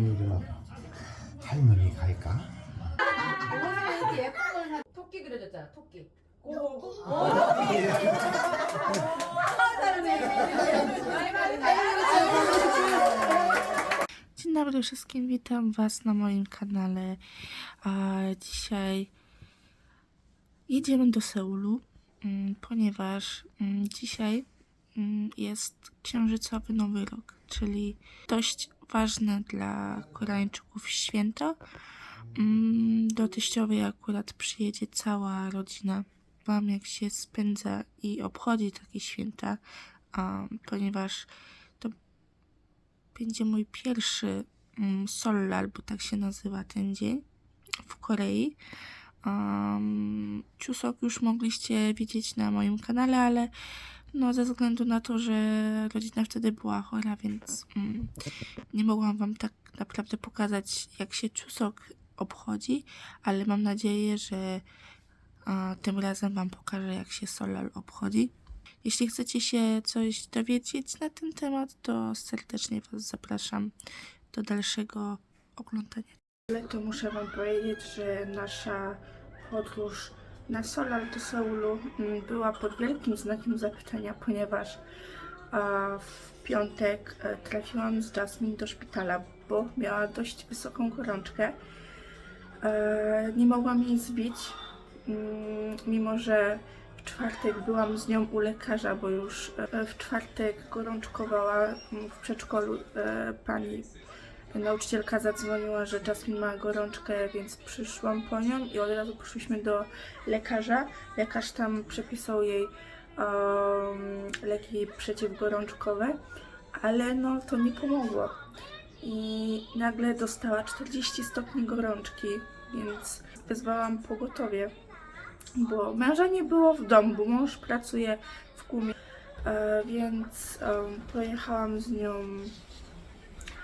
금요일이나 할머니 갈까? 옷을 이렇게 예쁜 걸 사. 토끼 그려졌잖아. 토끼. 고고. Dzień dobry wszystkim, witam Was na moim kanale. A dzisiaj jedziemy do Seulu, mm, ponieważ mm, dzisiaj mm, jest księżycowy nowy rok, czyli dość ważne dla Koreańczyków święto. Mm, do teściowej akurat przyjedzie cała rodzina. wam jak się spędza i obchodzi takie święta, ponieważ to będzie mój pierwszy mm, sol, albo tak się nazywa ten dzień w Korei. Um, Ciusok już mogliście widzieć na moim kanale, ale no, ze względu na to, że rodzina wtedy była chora, więc mm, nie mogłam wam tak naprawdę pokazać, jak się czusok obchodzi, ale mam nadzieję, że a, tym razem wam pokażę, jak się solal obchodzi. Jeśli chcecie się coś dowiedzieć na ten temat, to serdecznie was zapraszam do dalszego oglądania. Ale to muszę wam powiedzieć, że nasza podróż na Solar do Seulu mm, była pod wielkim znakiem zapytania, ponieważ w piątek e, trafiłam z Jasmine do szpitala, bo miała dość wysoką gorączkę. E, nie mogłam jej zbić, mm, mimo że w czwartek byłam z nią u lekarza, bo już e, w czwartek gorączkowała mm, w przedszkolu pani nauczycielka zadzwoniła, że mi ma gorączkę, więc przyszłam po nią i od razu poszliśmy do lekarza. Lekarz tam przepisał jej um, leki przeciwgorączkowe, ale no to nie pomogło. I nagle dostała 40 stopni gorączki, więc wezwałam pogotowie, bo męża nie było w domu, bo mąż pracuje w kumie. E, więc um, pojechałam z nią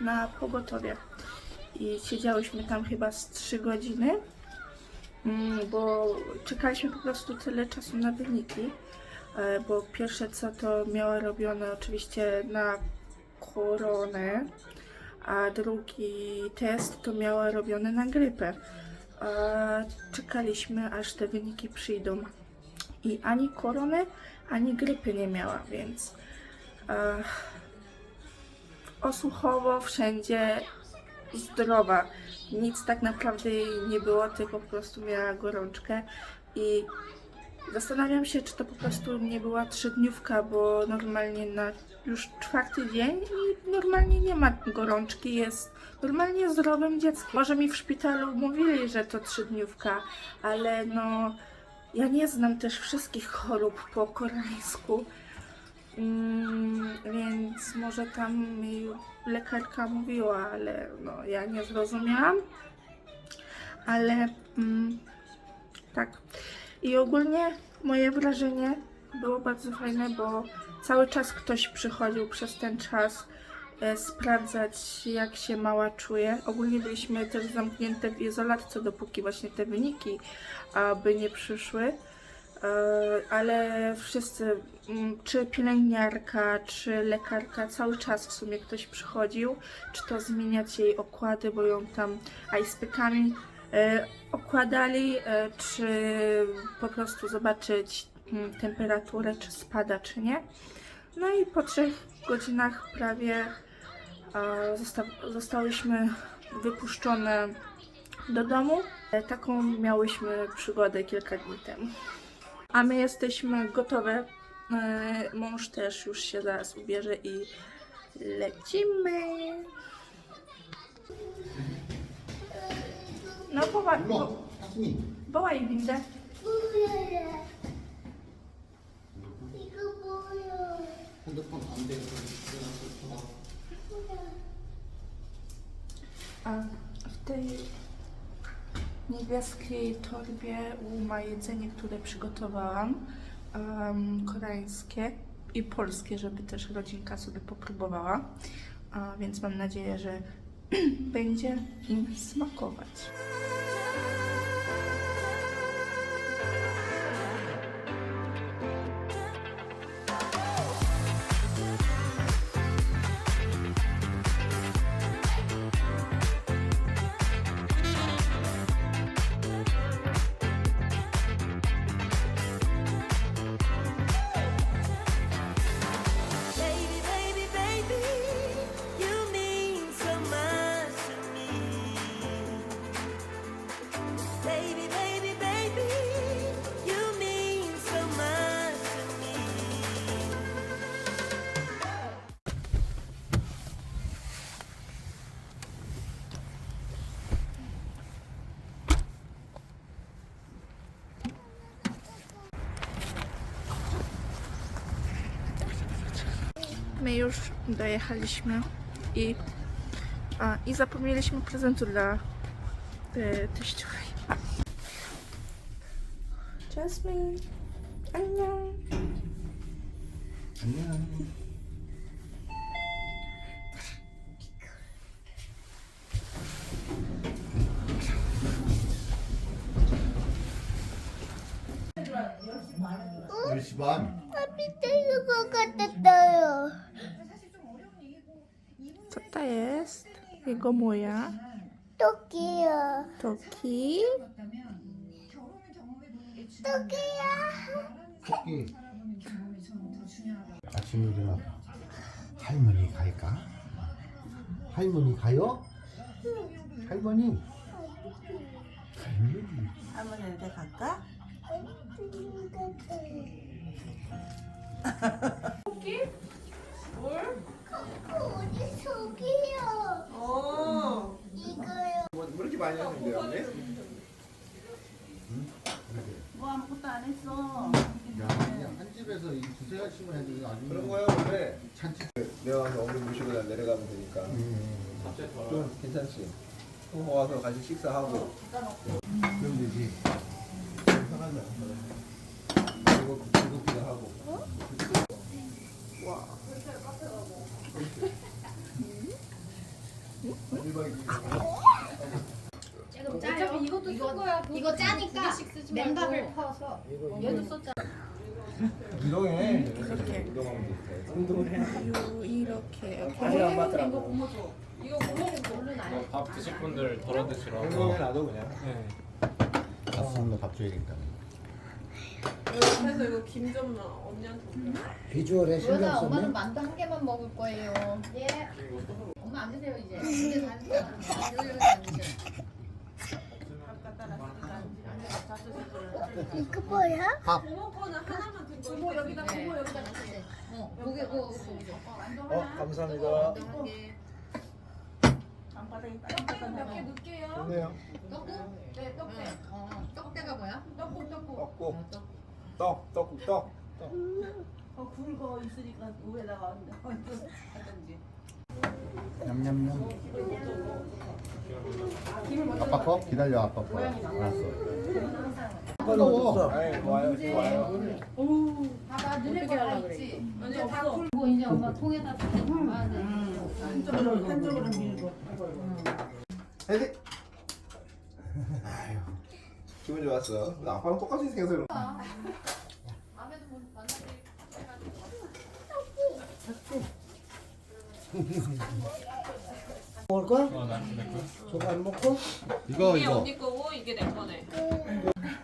na pogotowie. I siedziałyśmy tam chyba z 3 godziny, mm, bo czekaliśmy po prostu tyle czasu na wyniki. E, bo pierwsze co to miała robione oczywiście na koronę, a drugi test to miała robiony na grypę. E, czekaliśmy aż te wyniki przyjdą. I ani korony, ani grypy nie miała, więc. E, osłuchowo wszędzie zdrowa. Nic tak naprawdę jej nie było, tylko po prostu miała gorączkę i zastanawiam się, czy to po prostu nie była trzydniówka, bo normalnie na już czwarty dzień i normalnie nie ma gorączki, jest normalnie zdrowym dzieckiem. Może mi w szpitalu mówili, że to trzydniówka, ale no ja nie znam też wszystkich chorób po koreańsku. Mm, więc może tam mi lekarka mówiła, ale no, ja nie zrozumiałam. Ale mm, tak. I ogólnie moje wrażenie było bardzo fajne, bo cały czas ktoś przychodził przez ten czas e, sprawdzać, jak się mała czuje. Ogólnie byliśmy też zamknięte w izolatce, dopóki właśnie te wyniki aby nie przyszły e, ale wszyscy Mm, czy pielęgniarka, czy lekarka, cały czas w sumie ktoś przychodził, czy to zmieniać jej okłady, bo ją tam icepykami e, okładali, e, czy po prostu zobaczyć mm, temperaturę, czy spada, czy nie. No i po trzech godzinach prawie e, zosta zostałyśmy wypuszczone do domu. taką miałyśmy przygodę kilka dni temu. A my jesteśmy gotowe E, mąż też już się zaraz ubierze i lecimy. No wołaj, wo, wołaj windę. A w tej niebieskiej torbie ma jedzenie, które przygotowałam um, koreańskie i polskie, żeby też rodzinka sobie popróbowała. A więc mam nadzieję, że będzie im smakować. już dojechaliśmy i, a, i zapomnieliśmy prezentu dla y, teściowej. Jasmine, Ania. Ania. Which 이거 뭐야? 토끼요. 토끼. 토끼야 토끼. 아침에 일어나 할머니 갈까? 할머니 가요? 할머니. 할머니. 할머니한테 갈까? 토끼? 뭘? 토끼 어디 속이요? 뭐 이거렇게 많이 하는데요, 언뭐 아무것도 안 했어. 야, 그냥 한 집에서 이 두세 가지만 해도 아주 그런 거야 원래 잔치. 내가 어머니 모시고 난 내려가면 되니까. 음. 좀 괜찮지? 또 와서 같이 식사하고. 어, 그럼 되지. 사가자. 쓰지 말고 맨밥을 퍼서 얘도 썼잖아. 음. 운동해. 이렇게. 운동하면 운동해. 요 이렇게 이렇게 안맞더거 고모줘. 이거 고모는 얼른 안 해. 뭐 밥 드실 분들 덜어 드시라고. 나도 그냥. 네. 어. 아싸한밥 줘야겠다. 그래서 이거 김점나 언니한테 올려. 비주얼에 신경 그러 엄마는 만두 한 개만 먹을 거예요. 예. 엄마 앉으세요 이제. 음. 이제 다 앉으세요. 앉으세요. 세요 이거 뭐야? 밥. 고모 여기다 고모 여기다 주세요. 어, 고개 고 어, 어, 어, 감사합니다. 몇개 넣을게요. 좋네요. 떡국? 네, 떡대. 어, 어. 떡대가 뭐야? 떡국 떡국. 떡국, 떡, 떡국, 떡. 떡. 어, 굵어 있으니까 위에다가 하든지. 냠냠냠. 아빠 거 기다려 아빠 거. 알았어. 네, 뜨거워. 아이, 와요, 또 와요. 눈에 어떻게 있지. 언니 다 풀. 고 이제 엄마 통에다 음. 음. 한쪽으로 한쪽으로 밀고. 기분 좋았어. 나 아빠랑 똑같이 생겨서 그런 거. 아무나기 먹을 거야? 저거 안 먹고? 이거 이거 언니 거고 이게 내 거네.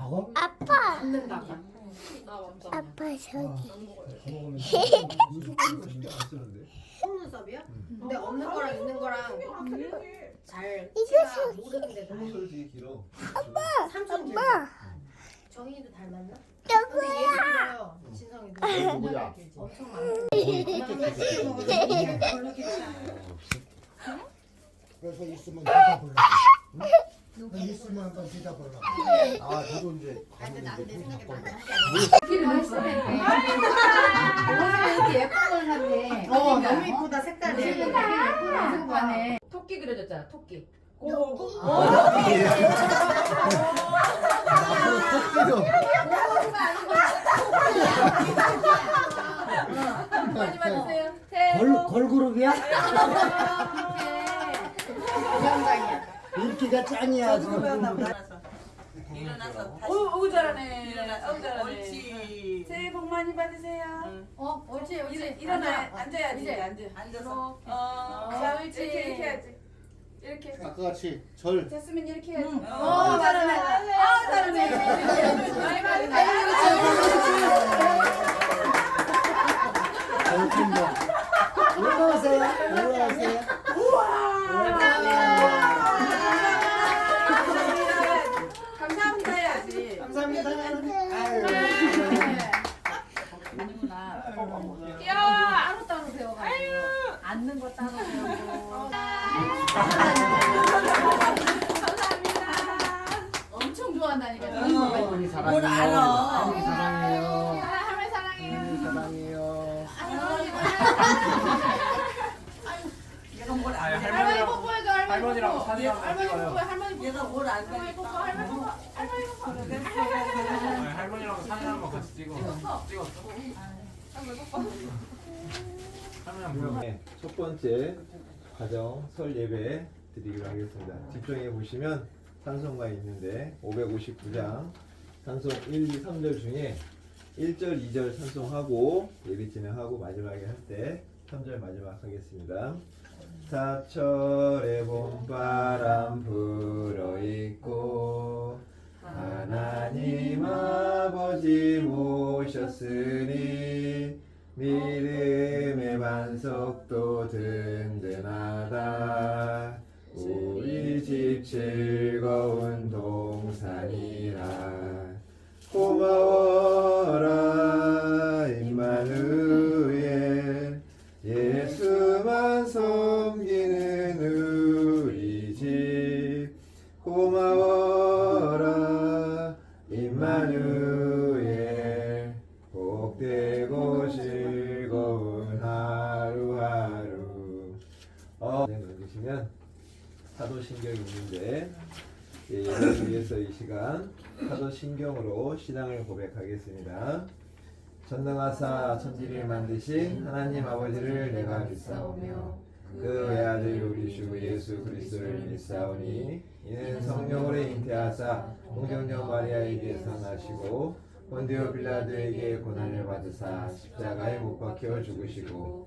박어? 아빠, 는다 아빠 저기. 아, 속눈썹이요? 근데 없는 거랑 있는 거랑 잘 이거 저기. 길어. 아빠! 삼촌 아빠, 정이도 닮았나? 누구야? 진성이도 엄청 많아. 어, 어, 어. 그래서 있으면 계 불러. 있으면 한번 대답을 아, 저도 이제 가는데 뭐 뭐 뭐 이렇게 예쁜 걸 샀네. 어, 너무 이쁘다, 색깔이. 예쁘네. 아, 토끼 그려졌잖아, 토끼. 고 토끼도. 어, 예. 아, 어, 어. 많이 맞으세요. 걸그룹이야? 정상이야. 인기가 짱이야. 저도 배웠나 보다. 일어나서 다시. 오, 어, 오 잘하네. 일어나서. 오 잘하네. 옳지. 새해 복 많이 받으세요. 응. 어, 옳지, 옳지. 일, 어나 앉아. 야지 이제. 앉아. 앉아서. 어, 어 옳지. 이렇게, 이렇게 해야지. 이렇게. 아까 같이 절. 됐으면 이렇게 해야지. 음. 어, 어 잘하네. 어, 잘하네. 많이 받으세요. 올라오세요. 올라오세요. 감사합니다. 아유. 아니구나. 따로 따로 배워가지고 앉는 거 따로 배우고. 감사 할머니 뭘사해요 할머니 할머니 사랑해 할머니 뽀뽀해 할머니 뽀뽀. 할 할머니 뽀뽀 할 할머니 뽀뽀 할 같이 찍어. 찍었어. 찍었어? 카메라 보여. 네, 첫 번째 가정 설 예배 드리기로 하겠습니다. 집중해 보시면 찬송가 있는데 559장 찬송 1, 2, 3절 중에 1절, 2절 찬송하고 예배 진행하고 마지막에 할때 3절 마지막 하겠습니다. 사철의 봄바람 불어 있고 하나님 앞 다시 모셨으니 믿음의 반석도 든든하다 우리 집 즐거운 동산이라 고마워라 임마누엘 예수만 섬기는 우리 집 고마워라 임마누엘 사도신경이 있는데 예, 여러분 위해서 이 시간 사도신경으로 신앙을 고백하겠습니다. 전능하사 천지를 만드신 하나님 아버지를 내가 믿사오며 그 외아들 우리 주 예수 그리스도를 믿사오니 이는 성령으로 잉태하사 공정녀 마리아에게서 나시고 본디오 빌라도에게 고난을 받으사 십자가에 못 박혀 죽으시고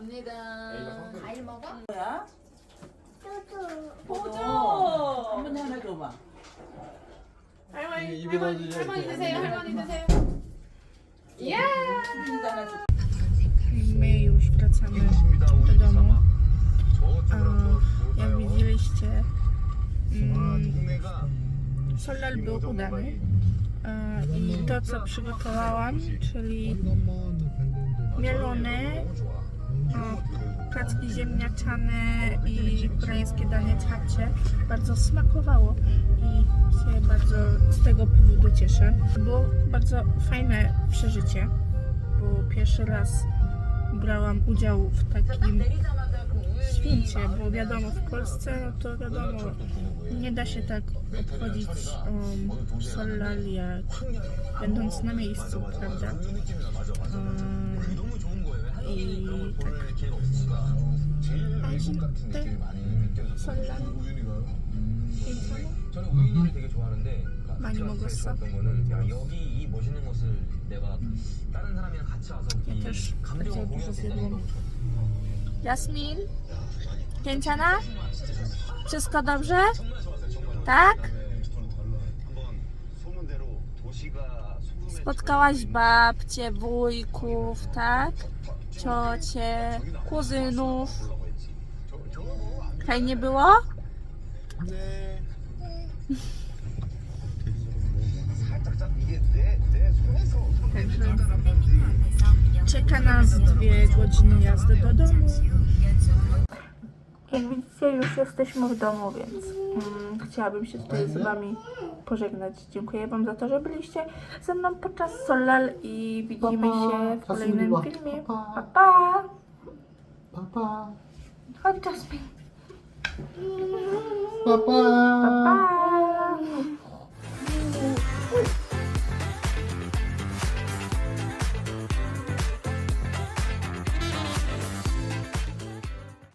언니가 과일 먹어? 뭐야? 보조. 한 번에 하나 줘봐. 할머니, 할머니, 할머니 드세요. 할머니 드세요. 예. My już wracamy do domu. A, jak widzieliście, mm, solal był udany. A, I to, co przygotowałam, czyli mielone o, placki ziemniaczane i koreańskie danie chapcie. Bardzo smakowało i się bardzo z tego powodu cieszę. Było bardzo fajne przeżycie, bo pierwszy raz brałam udział w takim święcie, bo wiadomo, w Polsce no to wiadomo, nie da się tak obchodzić um, jak będąc na miejscu, prawda? Um, 이 맛있대. 설랑 괜찮아? 저는 우유를 되게 좋아하는데 가- 그러니까 많이 제가 제일 먹었어? 좋았던 거는 야, 여기 이 멋있는 곳을 내가 다른 사람이랑 같이 와서 이 też 감정을 chciałabym, 공유할 수 żeby 있다는 게 너무 좋아. Jasmin? Pięciana? Wszystko dobrze? Tak? 아, 네, Spotkałaś babcie, wujków, tak? 어, 어, 어, ciocie, kuzynów. Fajnie było? czeka nas dwie godziny jazdy do domu. Jak widzicie, już jesteśmy w domu, więc... Mm, chciałabym się tutaj z Wami pożegnać. Dziękuję Wam za to, że byliście ze mną podczas Solal i widzimy pa, pa. się w kolejnym filmie. Pa pa! pa. pa, pa. pa Pa pa! pa, pa.